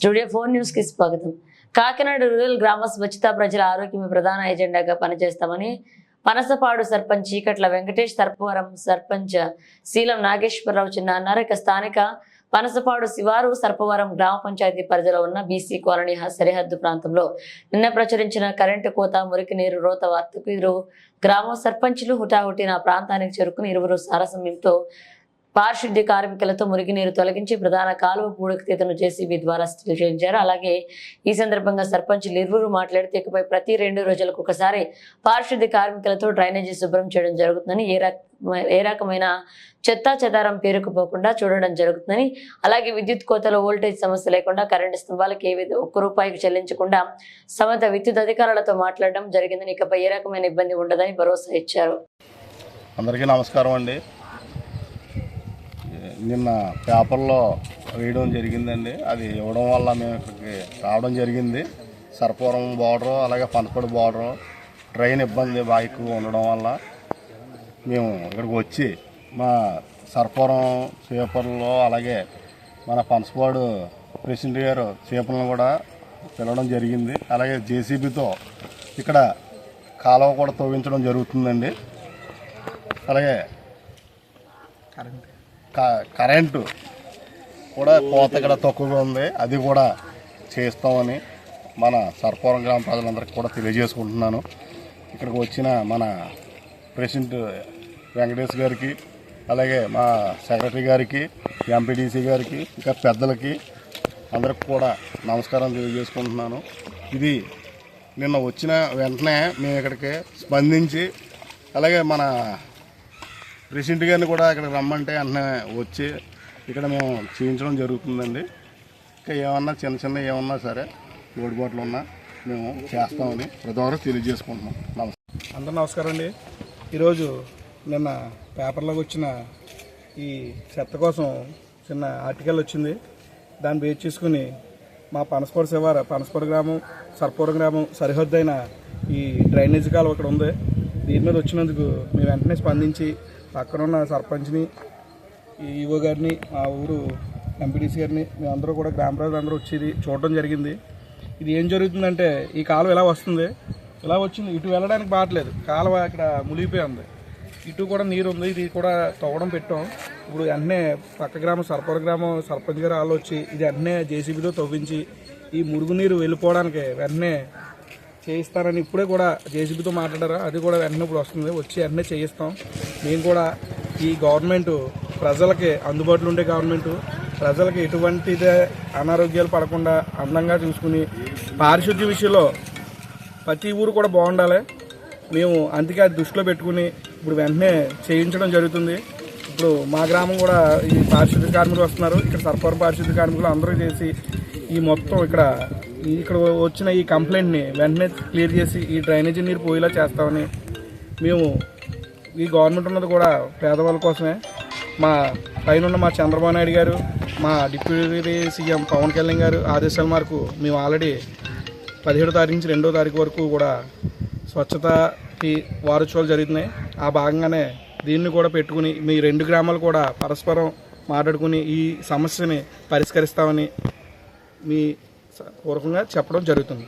Studio four న్యూస్కి స్వాగతం. Kakinada rural గ్రామ స్వచ్ఛత ప్రజల ఆరోగ్యమే ప్రధాన ఎజెండాగా పనిచేస్తామని పనసపాడు సర్పంచ్ చీకట్ల వెంకటేష్ సర్పవరం సర్పంచ్ శీలం నాగేశ్వరరావు చిన్న అన్నారు. ఇక స్థానిక పనసపాడు శివారు సర్పవరం గ్రామ పంచాయతీ పరిధిలో ఉన్న బీసీ కాలనీ సరిహద్దు ప్రాంతంలో నిన్న ప్రచురించిన కరెంటు కోత మురికి నీరు రోత వార్తకు ఇరు గ్రామ సర్పంచులు హుటాహుటిన నా ప్రాంతానికి చేరుకుని ఇరువురు సారసమ్యంతో పారిశుద్ధ్య కార్మికులతో మురిగినీరు తొలగించి ప్రధాన కాలువ పూడకతీతను జేసీబీ ద్వారా స్థితి చేయించారు. అలాగే ఈ సందర్భంగా సర్పంచ్ ఇరువురు మాట్లాడుతూ ఇకపై ప్రతి రెండు రోజులకు ఒకసారి పారిశుద్ధ్య కార్మికులతో డ్రైనేజీ శుభ్రం చేయడం జరుగుతుందని ఏ రకమైన ఏ రకమైన చెత్తా చెదారం పేరుకుపోకుండా చూడడం జరుగుతుందని అలాగే విద్యుత్ కోతలో వోల్టేజ్ సమస్య లేకుండా కరెంటు స్తంభాలకు ఏ విధ ఒక్క రూపాయికి చెల్లించకుండా సమత విద్యుత్ అధికారులతో మాట్లాడడం జరిగిందని ఇకపై ఏ రకమైన ఇబ్బంది ఉండదని భరోసా ఇచ్చారు. అందరికీ నమస్కారం అండి. నిన్న పేపర్లో వేయడం జరిగిందండి. అది ఇవ్వడం వల్ల మేము ఇక్కడికి రావడం జరిగింది. సర్పవరం బార్డరు అలాగే పనపడి బార్డరు ట్రైన్ ఇబ్బంది బాగా ఎక్కువ ఉండడం వల్ల మేము ఇక్కడికి వచ్చి మా సర్పవరం చేపల్లో అలాగే మన పనసపాడు ప్రెసిడెంట్ గారు చేపలను కూడా పిలవడం జరిగింది. అలాగే జేసీబీతో ఇక్కడ కాలువ కూడా తవ్వించడం జరుగుతుందండి. అలాగే కరెంట్ కరెంటు కూడా కోత ఇక్కడ తక్కువగా ఉంది. అది కూడా చేస్తామని మన సర్పవరం గ్రామ ప్రజలందరికీ కూడా తెలియజేసుకుంటున్నాను. ఇక్కడికి వచ్చిన మన ప్రెసిడెంట్ వెంకటేష్ గారికి అలాగే మా సెక్రటరీ గారికి ఎంపీడీసీ గారికి ఇంకా పెద్దలకి అందరికి కూడా నమస్కారం తెలియజేసుకుంటున్నాను. ఇది నిన్న వచ్చిన వెంటనే మేము ఇక్కడికి స్పందించి అలాగే మన ప్రెసిడెంట్ గారిని కూడా ఇక్కడికి రమ్మంటే అన్న వచ్చి ఇక్కడ మేము చేయించడం జరుగుతుందండి. ఇంకా ఏమన్నా చిన్న చిన్న ఏమన్నా సరే లోటుబాట్లు ఉన్నా మేము చేస్తామని ప్రతి ఒక్కరు తెలియజేసుకుంటున్నాం. నమస్కారం. అందరూ నమస్కారం అండి. ఈరోజు నిన్న పేపర్లోకి వచ్చిన ఈ చెత్త కోసం చిన్న ఆర్టికల్ వచ్చింది. దాన్ని బేస్ చేసుకుని మా పనసపొడి శివార పనసపొడి గ్రామం సర్పూర గ్రామం సరిహద్దు అయిన ఈ డ్రైనేజ్ కాలువ ఇక్కడ ఉంది. దీని మీద వచ్చినందుకు మేము వెంటనే స్పందించి పక్కనున్న సర్పంచ్ని ఈ ఈవో గారిని మా ఊరు ఎంపీడీసీ గారిని మేమందరూ కూడా గ్రామ ప్రజలందరూ వచ్చేది చూడడం జరిగింది. ఇది ఏం జరుగుతుందంటే ఈ కాలువ ఇలా వస్తుంది? ఇలా వచ్చింది? ఇటు వెళ్ళడానికి బాగట్లేదు. కాలువ ఇక్కడ మునిగిపోయి ఉంది. ఇటు కూడా నీరు ఉంది. ఇది కూడా తవ్వడం పెట్టాం. ఇప్పుడు వెంటనే పక్క గ్రామం సర్పర గ్రామం సర్పంచ్ గారు వాళ్ళు వచ్చి ఇది వెంటనే జేసీబీలో తవ్వించి ఈ మురుగునీరు వెళ్ళిపోవడానికి వెంటనే చేయిస్తారని ఇప్పుడే కూడా జేసీబీతో మాట్లాడారు? అది కూడా వెంటనే ఇప్పుడు వస్తుంది. వచ్చి వెంటనే చేయిస్తాం. మేము కూడా ఈ గవర్నమెంట్ ప్రజలకి అందుబాటులో ఉండే గవర్నమెంట్ ప్రజలకి ఎటువంటిదే అనారోగ్యాలు పడకుండా అందంగా చూసుకుని పారిశుద్ధ్య విషయంలో ప్రతి ఊరు కూడా బాగుండాలి. మేము అందుకే అది దృష్టిలో పెట్టుకుని ఇప్పుడు వెంటనే చేయించడం జరుగుతుంది. ఇప్పుడు మా గ్రామం కూడా ఈ పారిశుద్ధ్య కార్మికులు వస్తున్నారు. ఇక్కడ సర్పవరం పారిశుద్ధ్య కార్మికులు అందరూ చేసి ఈ మొత్తం ఇక్కడ ఇక్కడ వచ్చిన ఈ కంప్లైంట్ని వెంటనే క్లియర్ చేసి ఈ డ్రైనేజీ నీరు పోయేలా చేస్తామని మేము ఈ గవర్నమెంట్ ఉన్నది కూడా పేదవాళ్ళ కోసమే. మా పైన ఉన్న మా చంద్రబాబు నాయుడు గారు మా డిప్యూటీ సీఎం పవన్ కళ్యాణ్ గారు ఆదేశాల మేరకు మేము ఆల్రెడీ పదిహేడో తారీఖు నుంచి రెండో తారీఖు వరకు కూడా స్వచ్ఛతకి వారోత్సవాలు జరుగుతున్నాయి. ఆ భాగంగానే దీన్ని కూడా పెట్టుకుని మీ రెండు గ్రామాలు కూడా పరస్పరం మాట్లాడుకుని ఈ సమస్యని పరిష్కరిస్తామని మీ పూర్వకంగా చెప్పడం జరుగుతుంది.